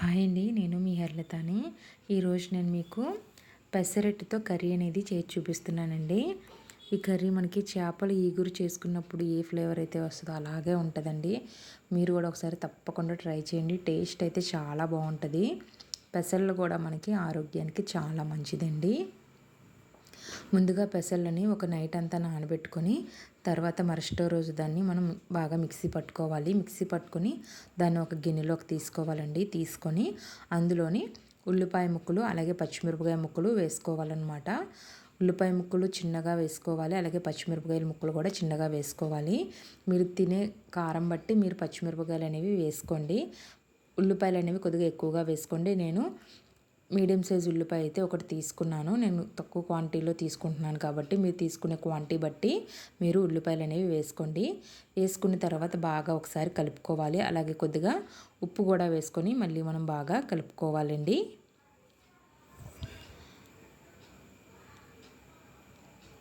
Hi అండి నేను మీ హర్లతని. ఈరోజు నేను మీకు పెసరట్టుతో కర్రీ అనేది చేసి చూపిస్తున్నానండి. ఈ కర్రీ మనకి చేపలు ఈగురు చేసుకున్నప్పుడు ఏ ఫ్లేవర్ అయితే వస్తుందో అలాగే ఉంటుందండి. మీరు కూడా ఒకసారి తప్పకుండా ట్రై చేయండి టేస్ట్ అయితే చాలా బాగుంటుంది. పెసర్లు కూడా మనకి ఆరోగ్యానికి చాలా మంచిదండి. ముందుగా పెసలని ఒక నైట్ అంతా నానబెట్టుకొని తర్వాత మరుసటో రోజు దాన్ని మనం బాగా మిక్సీ పట్టుకోవాలి. మిక్సీ పట్టుకొని దాన్ని ఒక గిన్నెలోకి తీసుకోవాలండి. తీసుకొని అందులోని ఉల్లిపాయ ముక్కలు అలాగే పచ్చిమిరపకాయ ముక్కలు వేసుకోవాలన్నమాట. ఉల్లిపాయ ముక్కలు చిన్నగా వేసుకోవాలి. అలాగే పచ్చిమిరపకాయల ముక్కలు కూడా చిన్నగా వేసుకోవాలి. మీరు తినే కారం బట్టి మీరు పచ్చిమిరపకాయలు అనేవి వేసుకోండి. ఉల్లిపాయలు అనేవి కొద్దిగా ఎక్కువగా వేసుకోండి. నేను మీడియం సైజ్ ఉల్లిపాయ అయితే ఒకటి తీసుకున్నాను. నేను తక్కువ క్వాంటిటీలో తీసుకుంటున్నాను కాబట్టి మీరు తీసుకునే క్వాంటిటీ బట్టి మీరు ఉల్లిపాయలు అనేవి వేసుకోండి. వేసుకున్న తర్వాత బాగా ఒకసారి కలుపుకోవాలి. అలాగే కొద్దిగా ఉప్పు కూడా వేసుకొని మళ్ళీ మనం బాగా కలుపుకోవాలండి.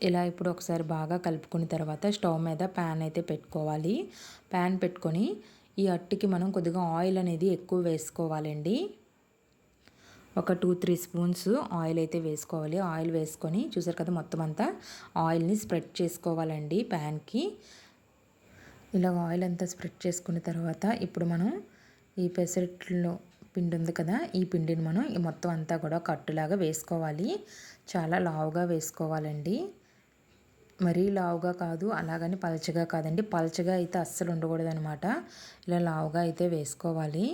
ఇలా ఇప్పుడు ఒకసారి బాగా కలుపుకున్న తర్వాత స్టవ్ మీద ప్యాన్ అయితే పెట్టుకోవాలి. ప్యాన్ పెట్టుకొని ఈ అట్టుకి మనం కొద్దిగా ఆయిల్ అనేది ఎక్కువ వేసుకోవాలండి. ఒక టూ త్రీ స్పూన్స్ ఆయిల్ అయితే వేసుకోవాలి. ఆయిల్ వేసుకొని చూసారు కదా మొత్తం అంతా? ఆయిల్ని స్ప్రెడ్ చేసుకోవాలండి ప్యాన్కి. ఇలా ఆయిల్ అంతా స్ప్రెడ్ చేసుకున్న తర్వాత ఇప్పుడు మనం ఈ పెసరట్లో పిండి ఉంది కదా ఈ పిండిని మనం ఈ మొత్తం అంతా కూడా కట్టులాగా వేసుకోవాలి. చాలా లావుగా వేసుకోవాలండి. మరీ లావుగా కాదు అలాగని పలచగా కాదండి. పలచగా అయితే అస్సలు ఉండకూడదు అనమాట ఇలా లావుగా అయితే వేసుకోవాలి.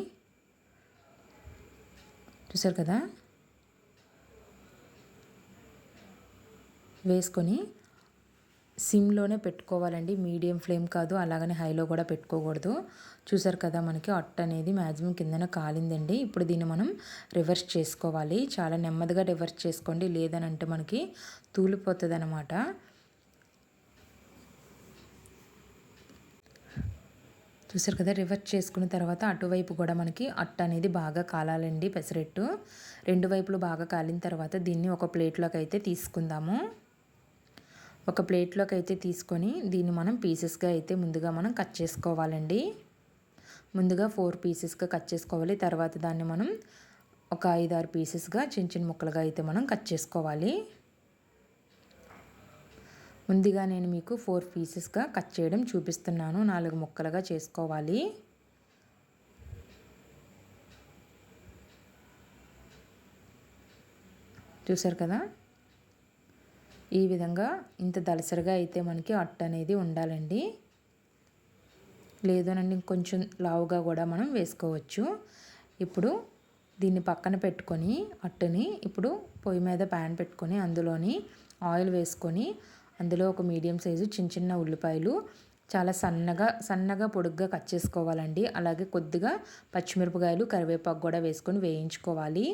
చూసారు కదా? వేసుకొని సిమ్లోనే పెట్టుకోవాలండి. మీడియం ఫ్లేమ్ కాదు అలాగని హైలో కూడా పెట్టుకోకూడదు. చూసారు కదా మనకి అట్ట అనేది మ్యాక్సిమం కిందన కాలిందండి. ఇప్పుడు దీన్ని మనం రివర్స్ చేసుకోవాలి. చాలా నెమ్మదిగా రివర్స్ చేసుకోండి. లేదని అంటే మనకి తూలిపోతుంది అనమాట చూసారు కదా రివర్స్ చేసుకున్న తర్వాత అటువైపు కూడా మనకి అట్ట అనేది బాగా కాలాలండి పెసరెట్టు. రెండు వైపులు బాగా కాలిన తర్వాత దీన్ని ఒక ప్లేట్లోకి అయితే తీసుకుందాము. ఒక ప్లేట్లోకి అయితే తీసుకొని దీన్ని మనం పీసెస్గా అయితే ముందుగా మనం కట్ చేసుకోవాలండి. ముందుగా ఫోర్ పీసెస్గా కట్ చేసుకోవాలి. తర్వాత దాన్ని మనం ఒక ఐదారు పీసెస్గా చిన్న చిన్న ముక్కలుగా అయితే మనం కట్ చేసుకోవాలి. ముందుగా నేను మీకు ఫోర్ పీసెస్గా కట్ చేయడం చూపిస్తున్నాను. నాలుగు ముక్కలుగా చేసుకోవాలి. చూసారు కదా? ఈ విధంగా ఇంత దలసరిగా అయితే మనకి అట్ట అనేది ఉండాలండి. లేదనండి ఇంకొంచెం లావుగా కూడా మనం వేసుకోవచ్చు. ఇప్పుడు దీన్ని పక్కన పెట్టుకొని అట్టని ఇప్పుడు పొయ్యి మీద ప్యాన్ పెట్టుకొని అందులోని ఆయిల్ వేసుకొని అందులో ఒక మీడియం సైజు చిన్న చిన్న ఉల్లిపాయలు చాలా సన్నగా సన్నగా పొడుగ్గా కట్ చేసుకోవాలండి. అలాగే కొద్దిగా పచ్చిమిరపకాయలు కరివేపాకు కూడా వేసుకొని వేయించుకోవాలి.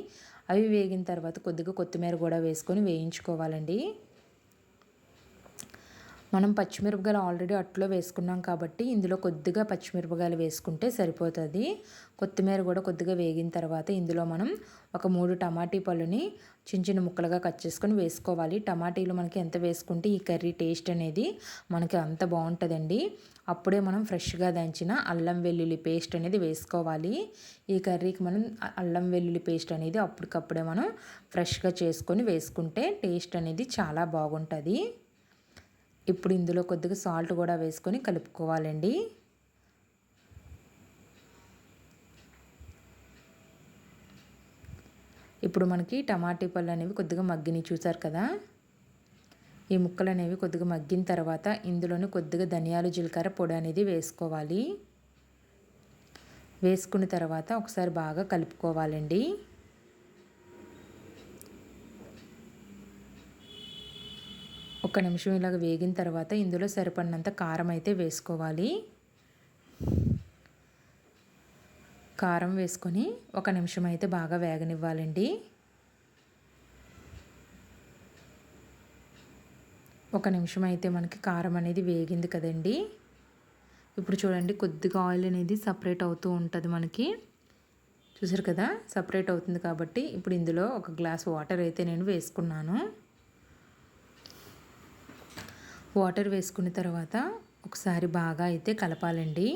అవి వేగిన తర్వాత కొద్దిగా కొత్తిమీర కూడా వేసుకొని వేయించుకోవాలండి. మనం పచ్చిమిరపకాయలు ఆల్రెడీ అట్లో వేసుకున్నాం కాబట్టి ఇందులో కొద్దిగా పచ్చిమిరపకాయలు వేసుకుంటే సరిపోతుంది. కొత్తిమీర కూడా కొద్దిగా వేగిన తర్వాత ఇందులో మనం ఒక మూడు టమాటీ పళ్ళుని చిన్న చిన్న ముక్కలుగా కట్ చేసుకొని వేసుకోవాలి. టమాటీలు మనకి ఎంత వేసుకుంటే ఈ కర్రీ టేస్ట్ అనేది మనకి అంత బాగుంటుందండి. అప్పుడే మనం ఫ్రెష్గా దంచిన అల్లం వెల్లుల్లి పేస్ట్ అనేది వేసుకోవాలి. ఈ కర్రీకి మనం అల్లం వెల్లుల్లి పేస్ట్ అనేది అప్పటికప్పుడే మనం ఫ్రెష్గా చేసుకొని వేసుకుంటే టేస్ట్ అనేది చాలా బాగుంటుంది. ఇప్పుడు ఇందులో కొద్దిగా సాల్ట్ కూడా వేసుకొని కలుపుకోవాలండి. ఇప్పుడు మనకి టమాటీ పళ్ళు అనేవి కొద్దిగా మగ్గిని చూసారు కదా? ఈ ముక్కలు అనేవి కొద్దిగా మగ్గిన తర్వాత ఇందులోనే కొద్దిగా ధనియాలు జీలకర్ర పొడి అనేది వేసుకోవాలి. వేసుకున్న తర్వాత ఒకసారి బాగా కలుపుకోవాలండి. ఒక నిమిషం ఇలాగ వేగిన తర్వాత ఇందులో సరిపడినంత కారం అయితే వేసుకోవాలి. కారం వేసుకొని ఒక నిమిషం అయితే బాగా వేగనివ్వాలండి. ఒక నిమిషం అయితే మనకి కారం అనేది వేగింది కదండి. ఇప్పుడు చూడండి కొద్దిగా ఆయిల్ అనేది సపరేట్ అవుతూ ఉంటుంది మనకి. చూసారు కదా? సపరేట్ అవుతుంది కాబట్టి ఇప్పుడు ఇందులో ఒక గ్లాస్ వాటర్ అయితే నేను వేసుకున్నాను. వాటర్ వేసుకున్న తర్వాత ఒకసారి బాగా అయితే కలపాలండి.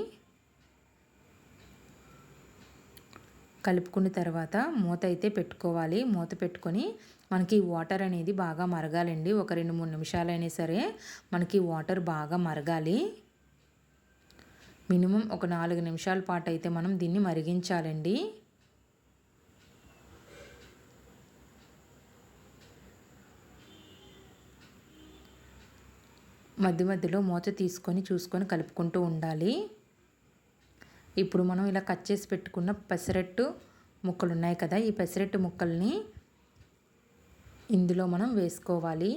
కలుపుకున్న తర్వాత మూత అయితే పెట్టుకోవాలి. మూత పెట్టుకొని మనకి వాటర్ అనేది బాగా మరగాలండి. ఒక రెండు మూడు నిమిషాలైనా సరే మనకి వాటర్ బాగా మరగాలి. మినిమం ఒక నాలుగు నిమిషాల పాటు అయితే మనం దీన్ని మరిగించాలండి. మధ్య మధ్యలో మూత తీసుకొని చూసుకొని కలుపుకుంటూ ఉండాలి. ఇప్పుడు మనం ఇలా కట్ చేసి పెట్టుకున్న పెసరట్టు ముక్కలు ఉన్నాయి కదా ఈ పెసరట్టు ముక్కల్ని ఇందులో మనం వేసుకోవాలి.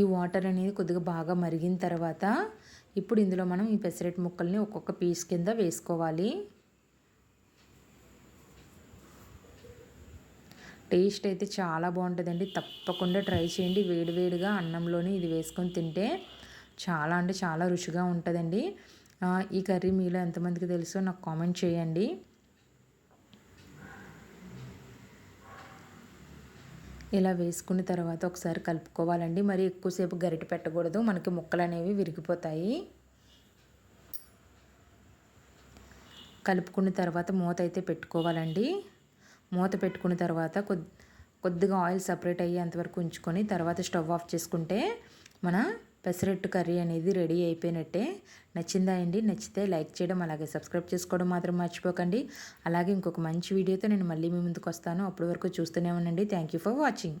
ఈ వాటర్ అనేది కొద్దిగా బాగా మరిగిన తర్వాత ఇప్పుడు ఇందులో మనం ఈ పెసరట్టు ముక్కల్ని ఒక్కొక్క పీస్ కింద వేసుకోవాలి. టేస్ట్ అయితే చాలా బాగుంటుందండి. తప్పకుండా ట్రై చేయండి. వేడివేడిగా అన్నంలోనే ఇది వేసుకొని తింటే చాలా అంటే చాలా రుచిగా ఉంటుందండి. ఈ కర్రీ మీలో ఎంతమందికి తెలుసో నాకు కామెంట్ చేయండి. ఇలా వేసుకున్న తర్వాత ఒకసారి కలుపుకోవాలండి. మరి ఎక్కువసేపు గరిట పెట్టకూడదు. మనకి ముక్కలు అనేవి విరిగిపోతాయి. కలుపుకున్న తర్వాత మూత అయితే పెట్టుకోవాలండి. మూత పెట్టుకున్న తర్వాత కొద్ది కొద్దిగా ఆయిల్ సపరేట్ అయ్యేంతవరకు ఉంచుకొని తర్వాత స్టవ్ ఆఫ్ చేసుకుంటే మన పెసరట్టు కర్రీ అనేది రెడీ అయిపోయినట్టే. నచ్చిందా అండి? నచ్చితే లైక్ చేయడం అలాగే సబ్స్క్రైబ్ చేసుకోవడం మాత్రం మర్చిపోకండి. అలాగే ఇంకొక మంచి వీడియోతో నేను మళ్ళీ మీ ముందుకు వస్తాను. అప్పటి వరకు చూస్తూనే ఉండండి. Thank you for watching.